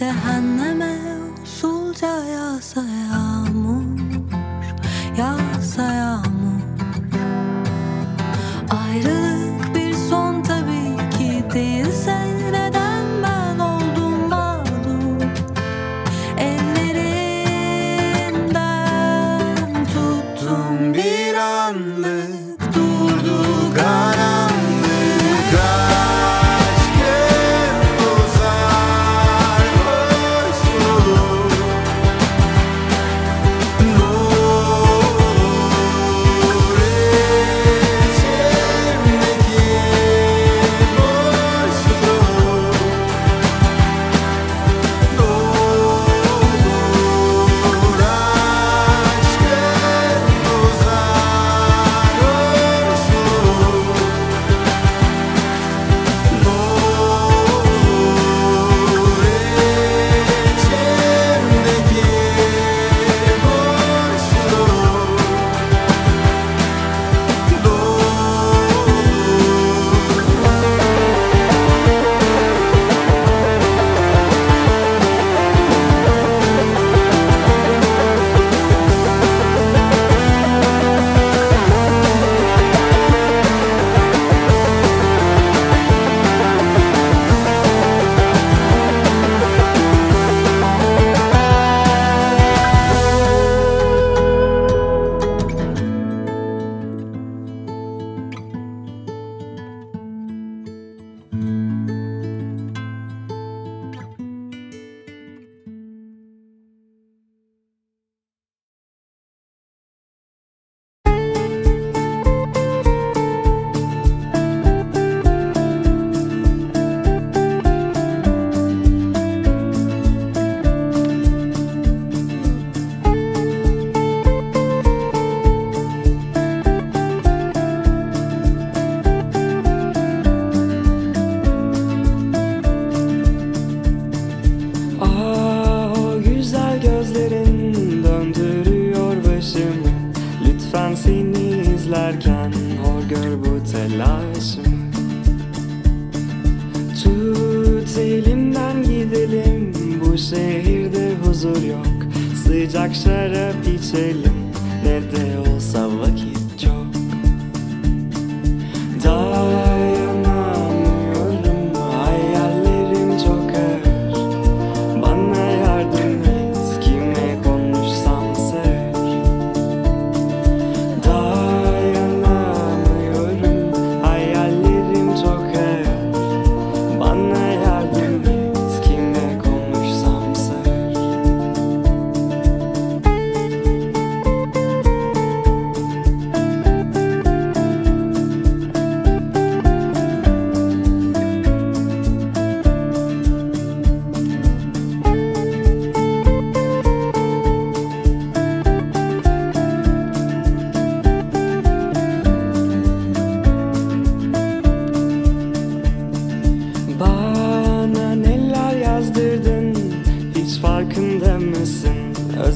cehenneme usulca yasaya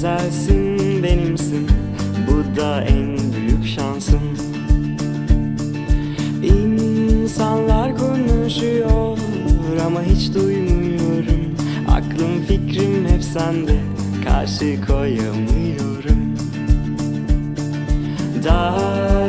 özelsin benimsin Bu da en büyük şansım. İnsanlar konuşuyor ama hiç duymuyorum. Aklım fikrim hep sende karşı koyamıyorum. Daha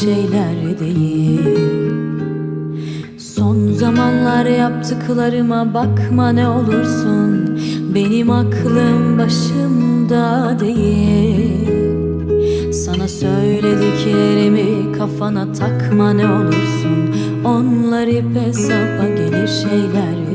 şeyler değil. Son zamanlar yaptıklarıma bakma ne olursun. Benim aklım başımda değil. Sana söylediklerimi kafana takma ne olursun. Onlar hep hesaba gelir şeyler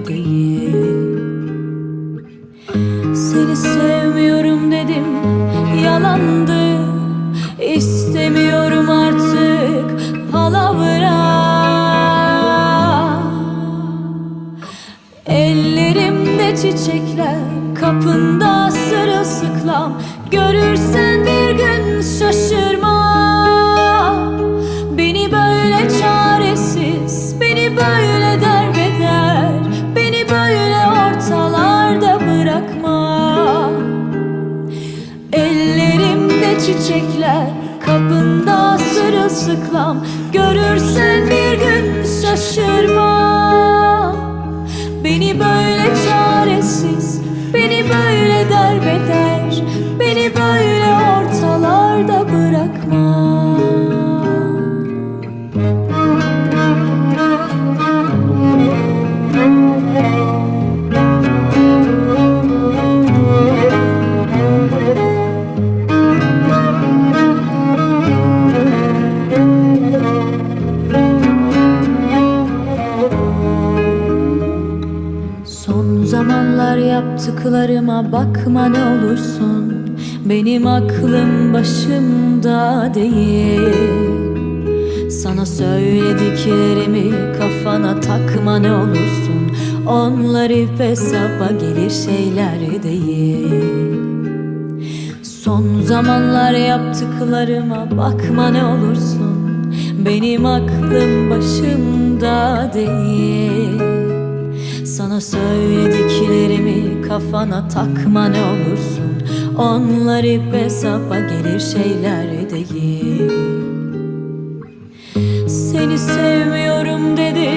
bakma ne olursun. Benim aklım başımda değil. Sana söylediklerimi kafana takma ne olursun. Onlar hep hesaba gelir şeyler değil. Son zamanlar yaptıklarıma bakma ne olursun. Benim aklım başımda değil. Sana söylediklerimi kafana takma ne olursun. Onlar hep hesaba gelir şeyler değil. Seni sevmiyorum dedi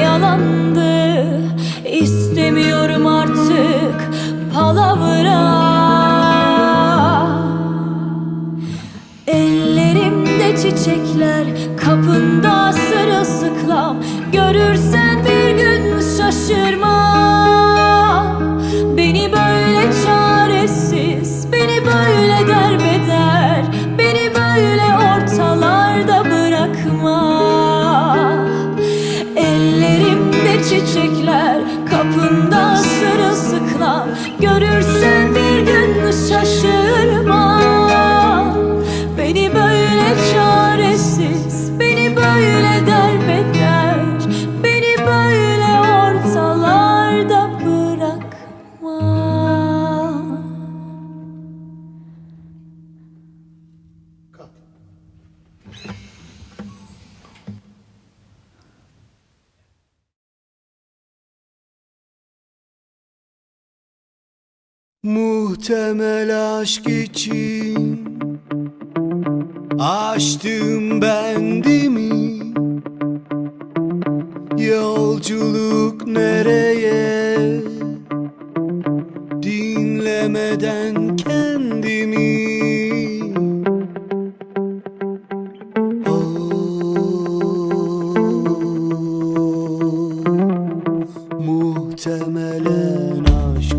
yalandı. İstemiyorum artık palavra çaresiz Beni böyle derbeder Beni böyle ortalarda bırakma Muhtemel aşk için Açtım bendimi. Yolculuk nereye? Dinlemeden kendimi. Oh, Muhtemelen aşk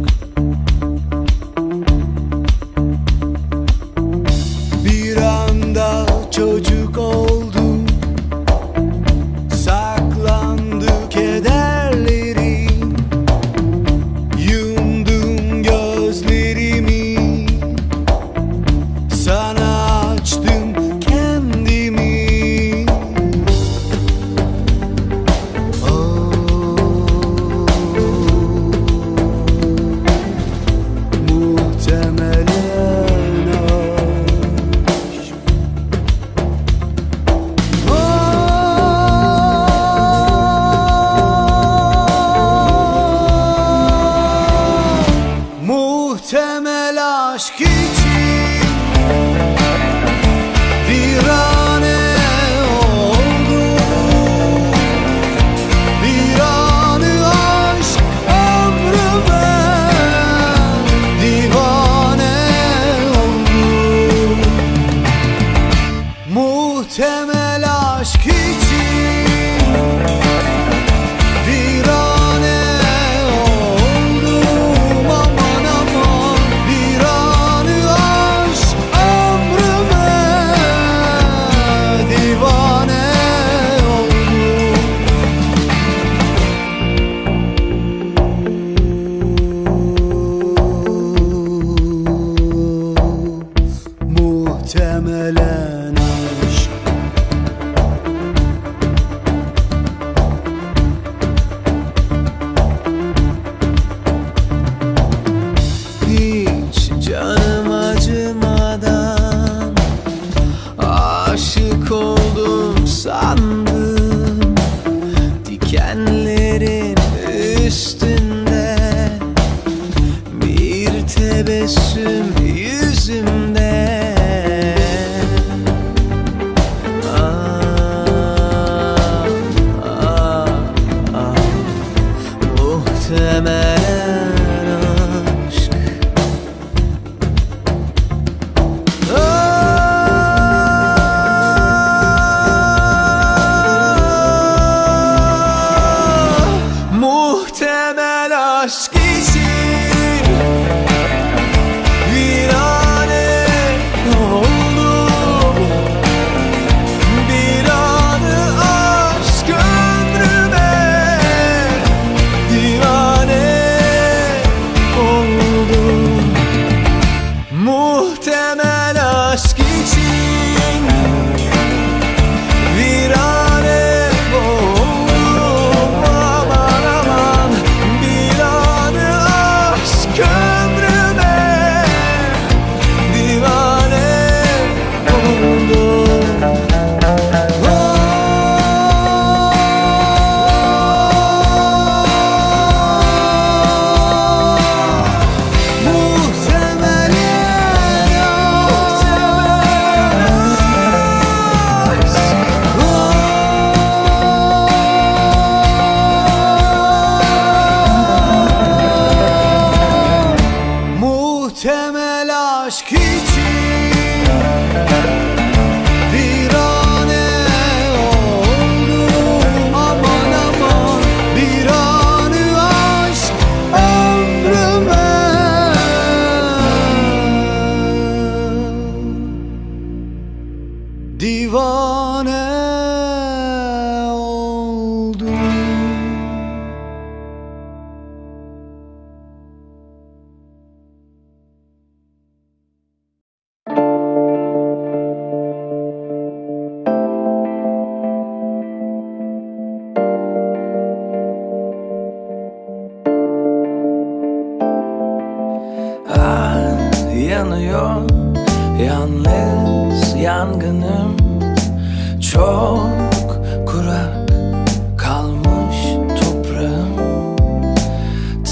Muhtemel aşk için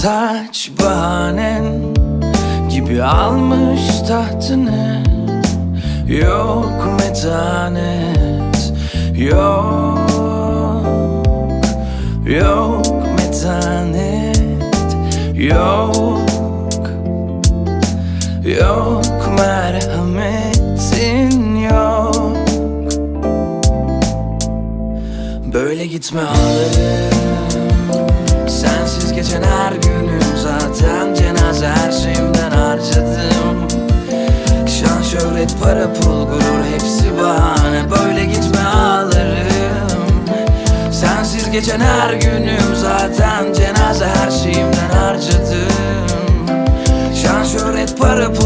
Taç bahanen gibi almış tahtını. Yok metanet Yok Yok metanet Yok Yok merhametin yok. Böyle gitme ağlarım geçen her günüm zaten Cenaze her şeyimden harcadım. Şan şöhret para pul gurur hepsi bahane. Böyle gitme ağlarım. Sensiz geçen her günüm zaten Cenaze her şeyimden harcadım. Şan şöhret para pul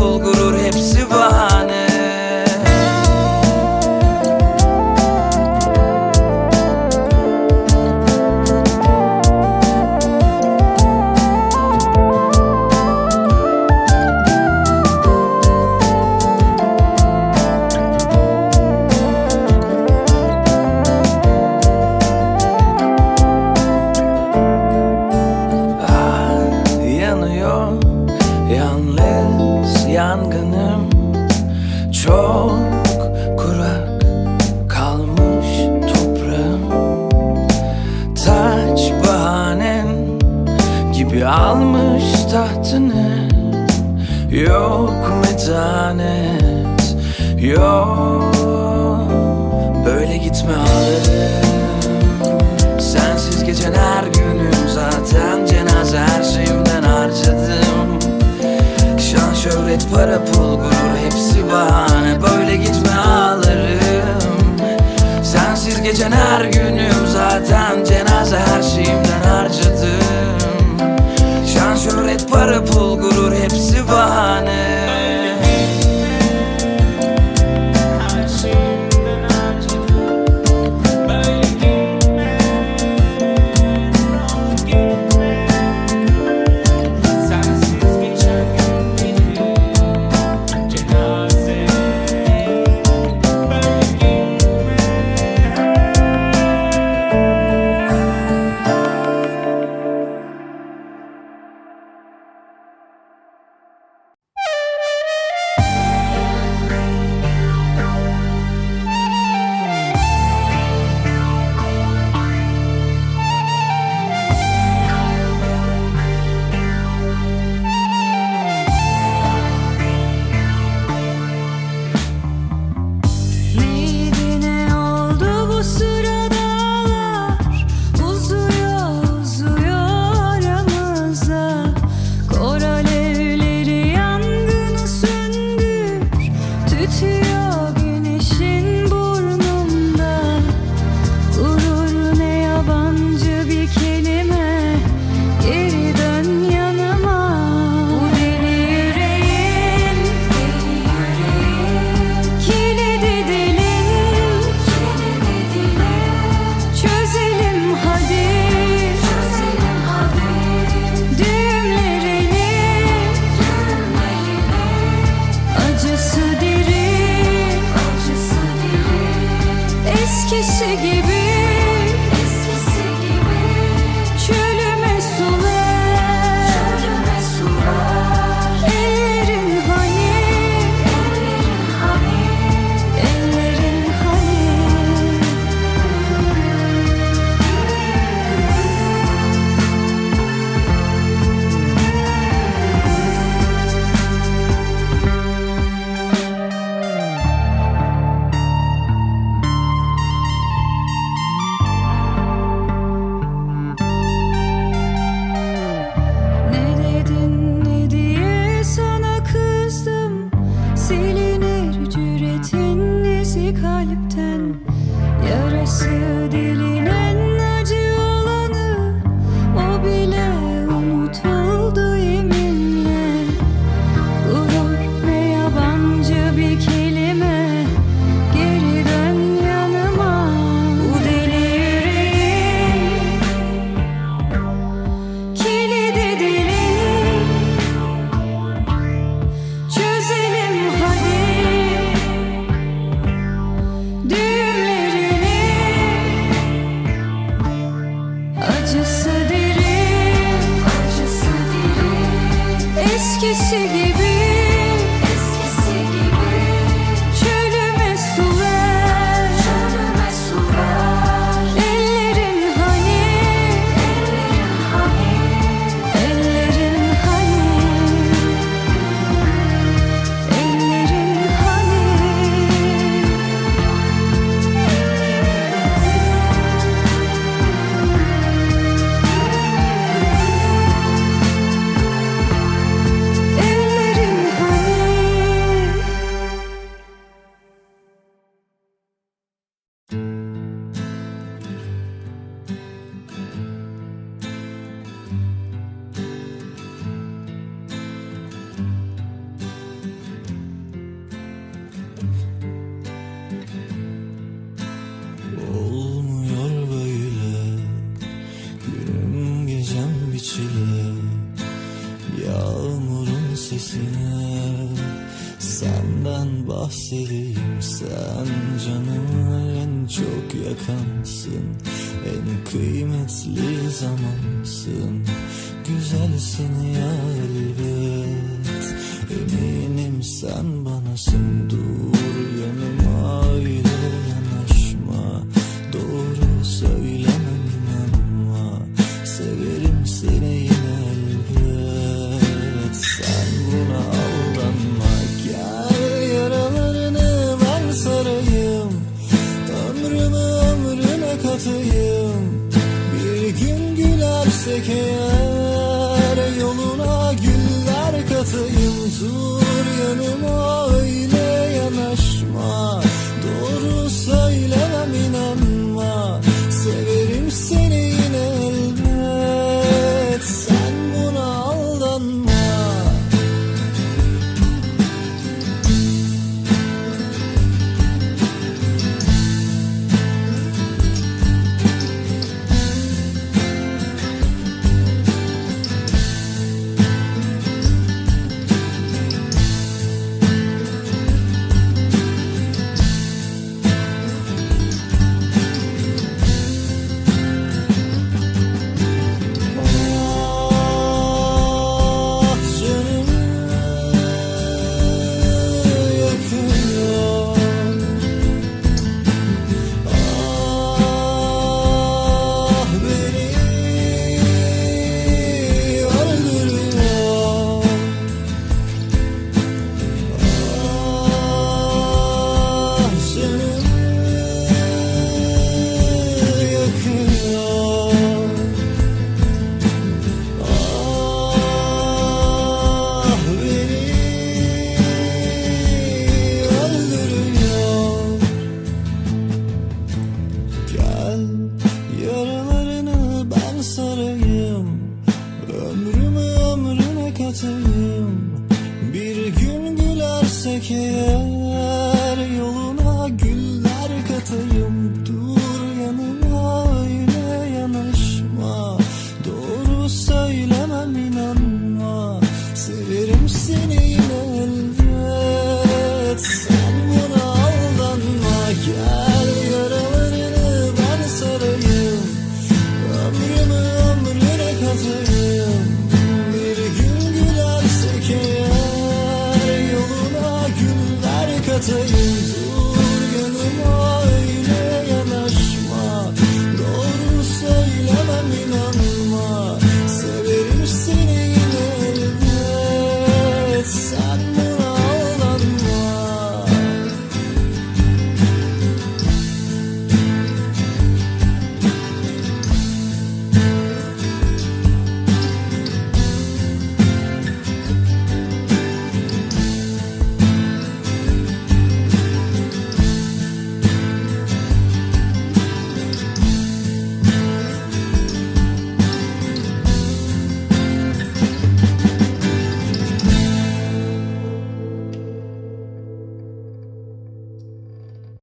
para pul gurur hepsi bahane. Böyle gitme ağlarım. Sensiz geçen her günüm. Zaten cenaze her şeyimden harcadım. Şan şöhret para pul gurur kalpten yarası dili Benim sen canımı en çok yakansın En kıymetli zamansın. Güzelsin ya elbet Eminim sen bana sunduğun to you.